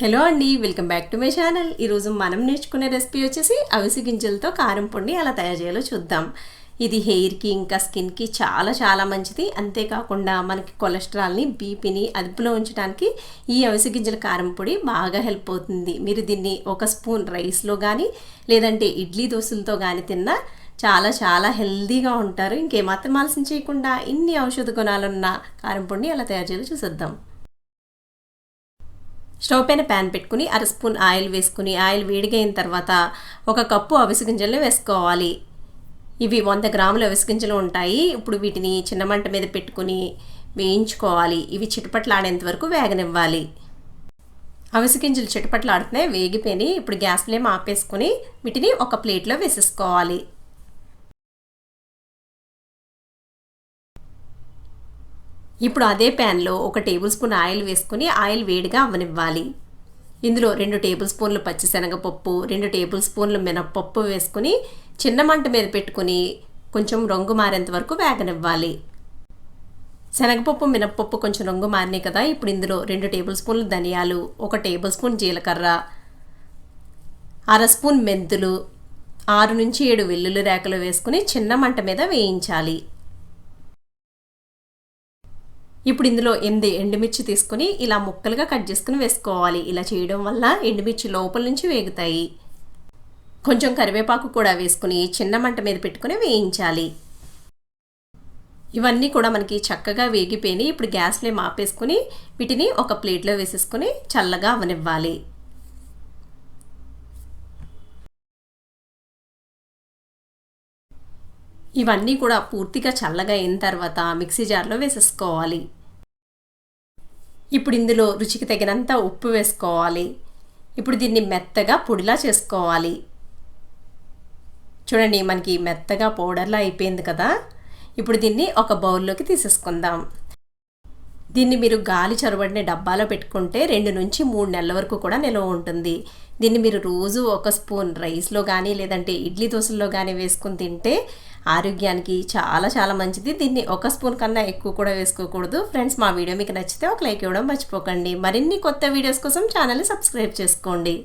Hello అండి welcome back to my channel. ఈరోజు మనం నేర్చుకునే రెసిపీ వచ్చేసి అవిసి గింజలతో కారం పొడిని ఎలా తయారు చేయాలో చూద్దాం. ఇది హెయిర్కి ఇంకా స్కిన్కి చాలా చాలా మంచిది. అంతేకాకుండా మనకి కొలెస్ట్రాల్ని బీపీని అదుపులో ఉంచడానికి ఈ అవిసి గింజల కారం పొడి బాగా హెల్ప్ అవుతుంది. మీరు దీన్ని ఒక స్పూన్ రైస్లో కానీ లేదంటే ఇడ్లీ దోశలతో కానీ తిన్నా చాలా చాలా హెల్దీగా ఉంటారు. ఇంకేమాత్రం ఆలస్యం చేయకుండా ఇన్ని ఔషధ గుణాలున్న కారం పొడిని ఎలా తయారు చేయాలో చూసేద్దాం. స్టవ్ పైన ప్యాన్ పెట్టుకుని అర స్పూన్ ఆయిల్ వేసుకుని ఆయిల్ వేడిగైన తర్వాత ఒక కప్పు అవిసి గింజలను వేసుకోవాలి. ఇవి వంద గ్రాముల అవిసి గింజలు ఉంటాయి. ఇప్పుడు వీటిని చిన్న మంట మీద పెట్టుకుని వేయించుకోవాలి. ఇవి చిటపట్లాడేంత వరకు వేగనివ్వాలి. అవిసి గింజలు చిటపట్లాడుతున్నాయి వేగిపోయి ఇప్పుడు గ్యాస్ ఫ్లేమ్ ఆపేసుకుని వీటిని ఒక ప్లేట్లో వేసేసుకోవాలి. ఇప్పుడు అదే ప్యాన్లో ఒక టేబుల్ స్పూన్ ఆయిల్ వేసుకుని ఆయిల్ వేడిగా అవ్వనివ్వాలి ఇందులో రెండు టేబుల్ స్పూన్లు పచ్చిశనగపప్పు రెండు టేబుల్ స్పూన్లు మినప్పప్పు వేసుకుని చిన్న మంట మీద పెట్టుకుని కొంచెం రంగు మారేంత వరకు వేగనివ్వాలి. శనగపప్పు మినప్పప్పు కొంచెం రంగు మారినాయి కదా ఇప్పుడు ఇందులో రెండు టేబుల్ స్పూన్లు ధనియాలు ఒక టేబుల్ స్పూన్ జీలకర్ర అర స్పూన్ మెంతులు ఆరు నుంచి ఏడు వెల్లుల్లి రేకలు వేసుకుని చిన్న మంట మీద వేయించాలి. ఇప్పుడు ఇందులో ఎనిమిది ఎండుమిర్చి తీసుకుని ఇలా ముక్కలుగా కట్ చేసుకుని వేసుకోవాలి. ఇలా చేయడం వల్ల ఎండుమిర్చి లోపల నుంచి వేగుతాయి. కొంచెం కరివేపాకు కూడా వేసుకుని చిన్న మంట మీద పెట్టుకుని వేయించాలి. ఇవన్నీ కూడా మనకి చక్కగా వేగిపోయి ఇప్పుడు గ్యాస్ ఫ్లేమ్ ఆపేసుకుని వీటిని ఒక ప్లేట్లో వేసేసుకుని చల్లగా అవనివ్వాలి. ఇవన్నీ కూడా పూర్తిగా చల్లగా అయిన తర్వాత మిక్సీ జార్లో వేసేసుకోవాలి. ఇప్పుడు ఇందులో రుచికి తగినంత ఉప్పు వేసుకోవాలి. ఇప్పుడు దీన్ని మెత్తగా పొడిలా చేసుకోవాలి. చూడండి మనకి మెత్తగా పౌడర్లా అయిపోయింది కదా. ఇప్పుడు దీన్ని ఒక బౌల్లోకి తీసేసుకుందాం. దీన్ని మీరు గాలి చొరబడిన డబ్బాలో పెట్టుకుంటే రెండు నుంచి మూడు నెలల వరకు కూడా నిల్వ ఉంటుంది. దీన్ని మీరు రోజు ఒక స్పూన్ రైస్లో కానీ లేదంటే ఇడ్లీ దోశల్లో కానీ వేసుకుని తింటే ఆరోగ్యానికి చాలా చాలా మంచిది. దీన్ని ఒక స్పూన్ కన్నా ఎక్కువ కూడా వేసుకోకూడదు. ఫ్రెండ్స్ మా వీడియో మీకు నచ్చితే ఒక లైక్ ఇవ్వడం మర్చిపోకండి. మరిన్ని కొత్త వీడియోస్ కోసం ఛానల్ని సబ్స్క్రైబ్ చేసుకోండి.